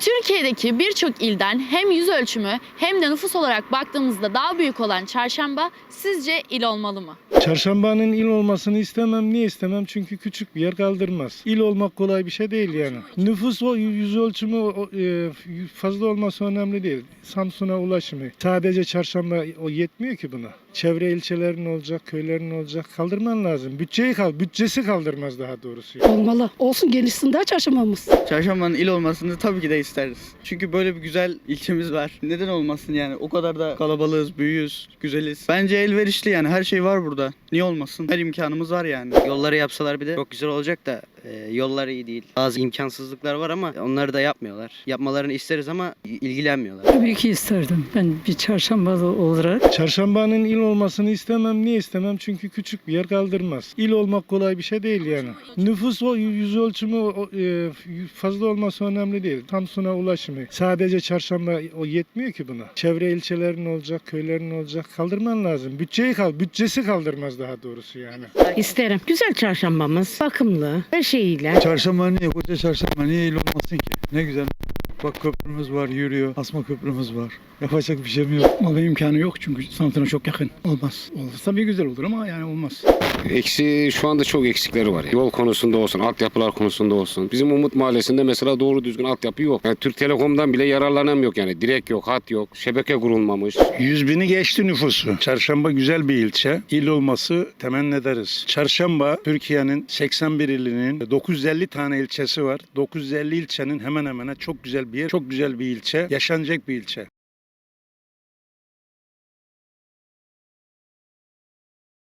Türkiye'deki birçok ilden hem yüz ölçümü hem de nüfus olarak baktığımızda daha büyük olan Çarşamba sizce il olmalı mı? Çarşambanın il olmasını istemem. Niye istemem? Çünkü küçük bir yer kaldırmaz. İl olmak kolay bir şey değil yani. Nüfus o yüz ölçümü e, fazla olması önemli değil. Samsun'a ulaşımı. Sadece çarşamba o yetmiyor ki buna. Çevre ilçelerin olacak, köylerin olacak. Kaldırman lazım. Bütçeyi kal, bütçesi kaldırmaz daha doğrusu. Olmalı. Olsun genişsin daha çarşambamız. Çarşamba'nın il olmasını tabii ki de isteriz. Çünkü böyle bir güzel ilçemiz var. Neden olmasın yani? O kadar da kalabalığız, büyüğüz, güzeliz. Bence elverişli yani. Her şey var burada. Niye olmasın? Her imkanımız var yani. Yolları yapsalar bir de çok güzel olacak da e, yollar iyi değil. Bazı imkansızlıklar var ama onları da yapmıyorlar. Yapmalarını isteriz ama ilgilenmiyorlar. Tabii ki isterdim. Ben bir çarşambalı olarak Çarşambanın il olmasını istemem. Niye istemem? Çünkü küçük bir yer kaldırmaz. İl olmak kolay bir şey değil yani. Nüfus o yüz ölçümü e, fazla olması önemli değil. Samsun'a ulaşımı. Sadece çarşamba o yetmiyor ki buna. Çevre ilçelerin olacak, köylerin olacak. Kaldırman lazım. Bütçeyi kal, bütçesi kaldırmaz daha doğrusu yani. İsterim. Güzel çarşambamız. Bakımlı. Her şeyiyle. Çarşamba niye? Koca çarşamba niye il olmasın ki? Ne güzel. Bak köprümüz var, yürüyor. Asma köprümüz var. Yapacak bir şeyim yok. Vallahi imkanı yok çünkü Samsun'a çok yakın. Olmaz. Olursa bir güzel olur ama yani olmaz. Eksi şu anda çok eksikleri var. Yol konusunda olsun, altyapılar konusunda olsun. Bizim Umut Mahallesi'nde mesela doğru düzgün altyapı yok. Yani Türk Telekom'dan bile yararlanamıyor yani. Direk yok, hat yok, şebeke kurulmamış. Yüz bini geçti nüfusu. Çarşamba güzel bir ilçe. İl olması temenni ederiz. Çarşamba Türkiye'nin 81 ilinin 950 tane ilçesi var. 950 ilçenin hemen hemen çok güzel bir. Çok güzel bir ilçe. Yaşanacak bir ilçe.